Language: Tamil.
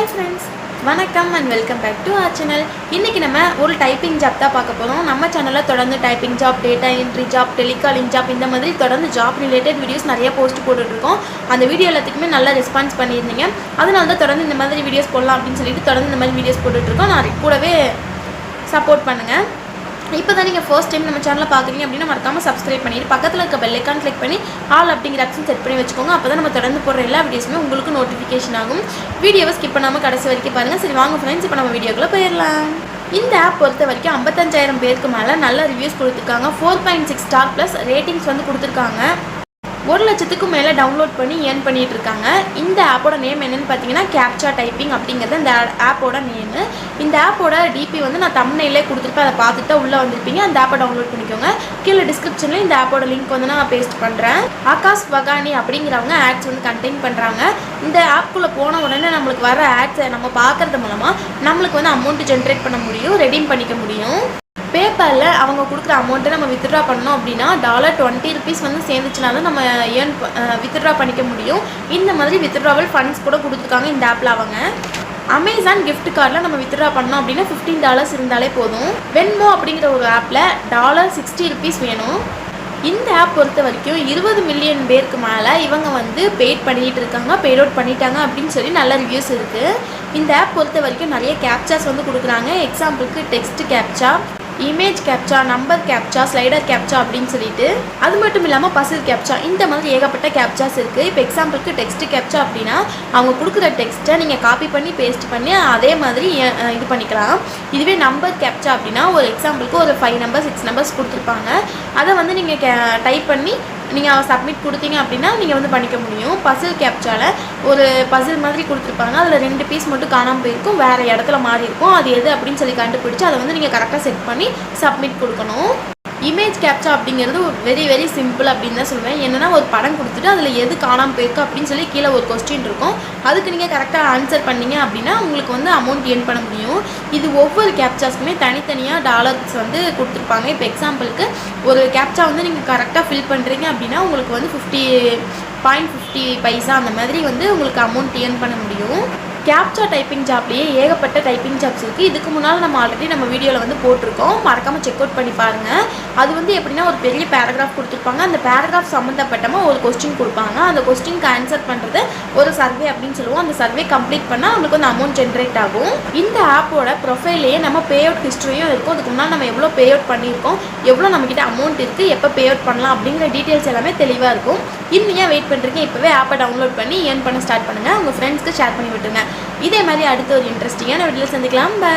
ஹாய் ஃப்ரெண்ட்ஸ் வணக்கம் and welcome back to our channel இன்றைக்கி நம்ம ஒரு டைப்பிங் ஜாப் தான் பார்க்க போகிறோம் நம்ம சேனலில் தொடர்ந்து typing job data entry job telecalling job இந்த மாதிரி தொடர்ந்து ஜாப் ரிலேட்டட் வீடியோஸ் நிறைய போஸ்ட் போட்டுட்ருக்கோம் அந்த வீடியோ எல்லாத்துக்குமே நல்லா ரெஸ்பான்ஸ் பண்ணியிருந்தீங்க. அதனால தான் தொடர்ந்து இந்த மாதிரி வீடியோஸ் போடலாம் அப்படின்னு சொல்லிட்டு தொடர்ந்து இந்த மாதிரி வீடியோஸ் போட்டுட்ருக்கோம் நான் கூடவே சப்போர்ட் பண்ணுங்கள் இப்போ தான் நீங்கள் ஃபர்ஸ்ட் டைம் நம்ம சேனலில் பார்க்குறீங்க அப்படின்னா மறக்காமல் சப்ஸ்கிரைப் பண்ணிட்டு பக்கத்தில் இருக்க பெல் ஐக்கான் கிளிக் பண்ணி ஆல் அப்படிங்கிற ஆப்ஷன் செட் பண்ணி வச்சுக்கோங்க. அப்போ தான் நம்ம தொடர்ந்து போடுற எல்லா வீடியோஸுமே உங்களுக்கு நோட்டிஃபிகேஷன் ஆகும். வீடியோவை ஸ்கிப் பண்ணாமல் கடைசி வரைக்கும் பாருங்கள் சரி வாங்க ஃப்ரெண்ட்ஸ் இப்போ நம்ம வீடியோக்குள்ளே போயிடலாம். இந்த ஆப் பொறுத்த வரைக்கும் ஐம்பத்தஞ்சாயிரம் பேருக்கு மேலே நல்ல ரிவ்யூஸ் கொடுத்துருக்காங்க. Four point six star plus ratings வந்து கொடுத்துருக்காங்க. ஒரு லட்சத்துக்கும் மேலே டவுன்லோட் பண்ணி ஏர்ன் பண்ணிகிட்டு இருக்காங்க. இந்த ஆப்போட நேம் என்னென்னு பார்த்தீங்கன்னா கேப்சா டைப்பிங் அப்படிங்கிறது இந்த ஆப்போட நேமு இந்த ஆப்போட டிபி வந்து நான் தமிழ்நிலே கொடுத்துருப்பேன். அதை பார்த்துட்டு உள்ளே வந்திருப்பீங்க. அந்த ஆப்பை டவுன்லோட் பண்ணிக்கோங்க. கீழே டிஸ்கிரிப்ஷனில் இந்த ஆப்போட லிங்க் வந்து நான் பேஸ்ட் பண்ணுறேன் ஆகாஷ் வகானி அப்படிங்கிறவங்க ஆட்ஸ் வந்து கண்டெயின் பண்ணுறாங்க இந்த ஆப்புக்குள்ளே போன உடனே நம்மளுக்கு வர ஆட்ஸை நம்ம பார்க்கறது மூலமாக நம்மளுக்கு வந்து அமௌண்ட் ஜென்ரேட் பண்ண முடியும் ரெடீம் பண்ணிக்க முடியும். பேப்பரில் அவங்க கொடுக்குற அமௌண்ட்டை நம்ம வித்ட்ரா பண்ணோம் அப்படின்னா டாலர் டுவெண்ட்டி ருபீஸ் வந்து சேர்ந்துச்சுனாலும் நம்ம ஏர்ன் வித்ட்ரா பண்ணிக்க முடியும். இந்த மாதிரி வித்ட்ராவல் ஃபண்ட்ஸ் கூட கொடுத்துருக்காங்க இந்த ஆப்பில் அவங்க. அமேசான் கிஃப்ட் கார்டில் நம்ம வித்ட்ரா பண்ணோம் அப்படின்னா ஃபிஃப்டீன் டாலர்ஸ் இருந்தாலே போதும். வென்மோ அப்படிங்கிற ஒரு ஆப்பில் டாலர் சிக்ஸ்டி ருபீஸ் வேணும். இந்த ஆப் பொறுத்த வரைக்கும் இருபது மில்லியன் பேருக்கு மேலே இவங்க வந்து பெய்ட் பண்ணிகிட்டு இருக்காங்க பெய்ட் அவுட் பண்ணிட்டாங்க அப்படின்னு சொல்லி நல்ல ரிவ்யூஸ் இருக்குது இந்த ஆப் பொறுத்த வரைக்கும் நிறைய கேப்சாஸ் வந்து கொடுக்குறாங்க. எக்ஸாம்பிளுக்கு text captcha image captcha number captcha slider captcha அப்படின்னு சொல்லிட்டு அது மட்டும் இல்லாமல் பசில் கேப்சா இந்த மாதிரி ஏகப்பட்ட கேப்சாஸ் இருக்குது இப்போ எக்ஸாம்பிளுக்கு டெக்ஸ்ட் கேப்சா அப்படின்னா அவங்க கொடுக்குற டெக்ஸ்ட்டை நீங்கள் காப்பி பண்ணி பேஸ்ட் பண்ணி அதே மாதிரி இது பண்ணிக்கலாம். இதுவே நம்பர் கேப்சா அப்படின்னா ஒரு எக்ஸாம்பிளுக்கு ஒரு ஃபைவ் நம்பர் சிக்ஸ் நம்பர்ஸ் கொடுத்துருப்பாங்க. அதை வந்து நீங்கள் கே டைப் பண்ணி நீங்கள் சப்மிட் கொடுத்தீங்க அப்படின்னா நீங்கள் வந்து பண்ணிக்க முடியும். பசில் கேப்சாவில் ஒரு பசில் மாதிரி கொடுத்துருப்பாங்க. அதில் ரெண்டு பீஸ் மட்டும் காணாமல் போயிருக்கும். வேறு இடத்துல மாறி இருக்கும். அது எது அப்படின்னு சொல்லி கண்டுபிடிச்சி அதை வந்து நீங்கள் கரெக்டாக செட் பண்ணி சப்மிட் கொடுக்கணும். இமேஜ் கேப்சா அப்படிங்கிறது வெரி வெரி சிம்பிள் அப்படின்னு தான் சொல்லுவேன். என்னென்னா ஒரு படம் கொடுத்துட்டு அதில் எது காணாமல் போயிருக்கு அப்படின்னு சொல்லி கீழே ஒரு கொஸ்டின் இருக்கும். அதுக்கு நீங்கள் கரெக்டாக ஆன்சர் பண்ணீங்க அப்படின்னா உங்களுக்கு வந்து அமௌண்ட் ஏர்ன் பண்ண முடியும். இது ஒவ்வொரு கேப்சாஸ்க்குமே தனித்தனியாக டாலர்ஸ் வந்து கொடுத்துருப்பாங்க. இப்போ எக்ஸாம்பிளுக்கு ஒரு கேப்சா வந்து நீங்கள் கரெக்டாக ஃபில் பண்ணுறீங்க அப்படின்னா உங்களுக்கு வந்து ஃபிஃப்டி பாயிண்ட் ஃபிஃப்டி பைசா அந்த மாதிரி வந்து உங்களுக்கு அமௌண்ட் ஏர்ன் பண்ண முடியும். கேப்சா டைப்பிங் ஜாப்லேயே ஏகப்பட்ட டைப்பிங் ஜாப்ஸ் இருக்குது இதுக்கு முன்னால் நம்ம ஆல்ரெடி நம்ம வீடியோவில் வந்து போட்டிருக்கோம். மறக்காமல் செக் அவுட் பண்ணி பாருங்கள் அது வந்து எப்படின்னா ஒரு பெரிய பேராகிராஃப் கொடுத்துருப்பாங்க. அந்த பேராகிராஃப் சம்மந்தப்பட்டமாக ஒரு கொஸ்டின் கொடுப்பாங்க. அந்த கொஸ்டினுக்கு ஆன்சர் பண்ணுறது ஒரு சர்வே அப்படின்னு சொல்லுவோம். அந்த சர்வே கம்ப்ளீட் பண்ணால் நம்மளுக்கு வந்து அமௌண்ட் ஜென்ரேட் ஆகும். இந்த ஆப்போட ப்ரொஃபைல்லையே நம்ம பே அவுட் ஹிஸ்ட்ரியும் இருக்கும். அதுக்கு முன்னால் நம்ம எவ்வளோ பே அவுட் பண்ணியிருக்கோம்? எவ்வளோ நம்மக்கிட்ட அமௌண்ட் இருக்குது எப்போ பே அவுட் பண்ணலாம்? அப்படிங்கிற டீட்டெயில்ஸ் எல்லாமே தெளிவாக இருக்கும். இன்னும் ஏன் வெயிட் பண்ணுறீங்க இப்போவே ஆப்பை டவுன்லோட் பண்ணி ஏர்ன் பண்ண ஸ்டார்ட் பண்ணுங்கள் உங்கள் ஃப்ரெண்ட்ஸ்க்கு ஷேர் பண்ணி விட்டுருங்க. இதே மாதிரி அடுத்த ஒரு இன்ட்ரெஸ்டிங்கான வீட்டில் சந்திக்கலாம். பை